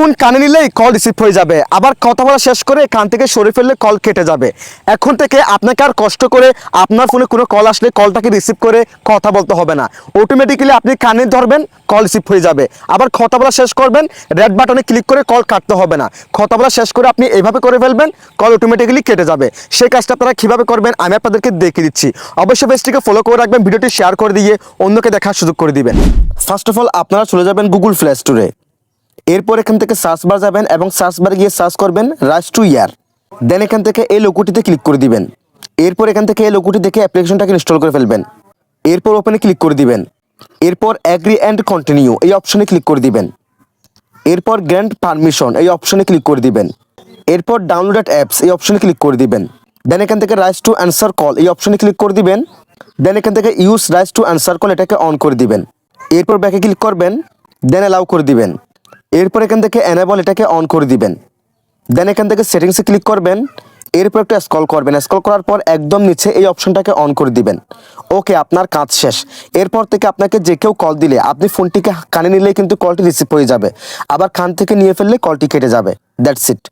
Phone কানে নিলেই call receive হয়ে যাবে। আবার কথা বলা শেষ করে কান থেকে সরে ফেললে কল কেটে যাবে। এখন থেকে আপনাকে আর কষ্ট করে আপনার ফোনে কোনো কল আসলে কলটাকে রিসিভ করে কথা বলতে হবে না। অটোমেটিক্যালি আপনি কানে ধরবেন কল রিসিভ হয়ে যাবে। আবার কথা বলা শেষ করবেন রেড বাটনে ক্লিক করে কল কাটতে হবে না। কথা বলা শেষ করে আপনি এভাবে করে ফেলবেন কল অটোমেটিক্যালি কেটে যাবে। সেই কাজটা আপনারা কীভাবে করবেন, আমি আপনাদেরকে দেখিয়ে দিচ্ছি। অবশ্যই পেজটিকে ফলো করে রাখবেন, ভিডিওটি শেয়ার করে দিয়ে অন্যকে দেখার সুযোগ করে দিবেন। ফার্স্ট অফ অল আপনারা চলে যাবেন গুগল প্লে স্টোরে এরপর এখান থেকে সার্চ বার যাবেন এবং সার্চ বারে গিয়ে সার্চ করবেন রাইস টু ইয়ার দেন এখান থেকে এই লোগোটিতে ক্লিক করে দিবেন। এরপর এখান থেকে এই লোগোটি দেখে অ্যাপ্লিকেশনটাকে ইনস্টল করে ফেলবেন। এরপর ওপেনে ক্লিক করে দিবেন। এরপর অ্যাগ্রি অ্যান্ড কন্টিনিউ এই অপশনে ক্লিক করে দিবেন। এরপর গ্র্যান্ড পারমিশন এই অপশনে ক্লিক করে দিবেন। এরপর ডাউনলোডেড অ্যাপস এই অপশনে ক্লিক করে দিবেন। দেন এখান থেকে রাইস টু অ্যান্সার কল এই অপশনে ক্লিক করে দিবেন। দেন এখান থেকে use raise to answer call এটাকে অন করে দিবেন। এরপর ব্যাকে ক্লিক করবেন। দেন অ্যালাউ করে দিবেন। এরপর এখান থেকে অ্যানাবল এটাকে অন করে দিবেন। দেন এখান থেকে সেটিংসে ক্লিক করবেন। এরপর একটু স্কল করবেন। স্কল করার পর একদম নিচে এই অপশনটাকে অন করে দিবেন। ওকে আপনার কাজ শেষ। এরপর থেকে আপনাকে যে কেউ কল দিলে, আপনি ফোনটিকে কানে নিলে কিন্তু কলটি রিসিভ হয়ে যাবে। আবার কান থেকে নিয়ে ফেললে কলটি কেটে যাবে। That's it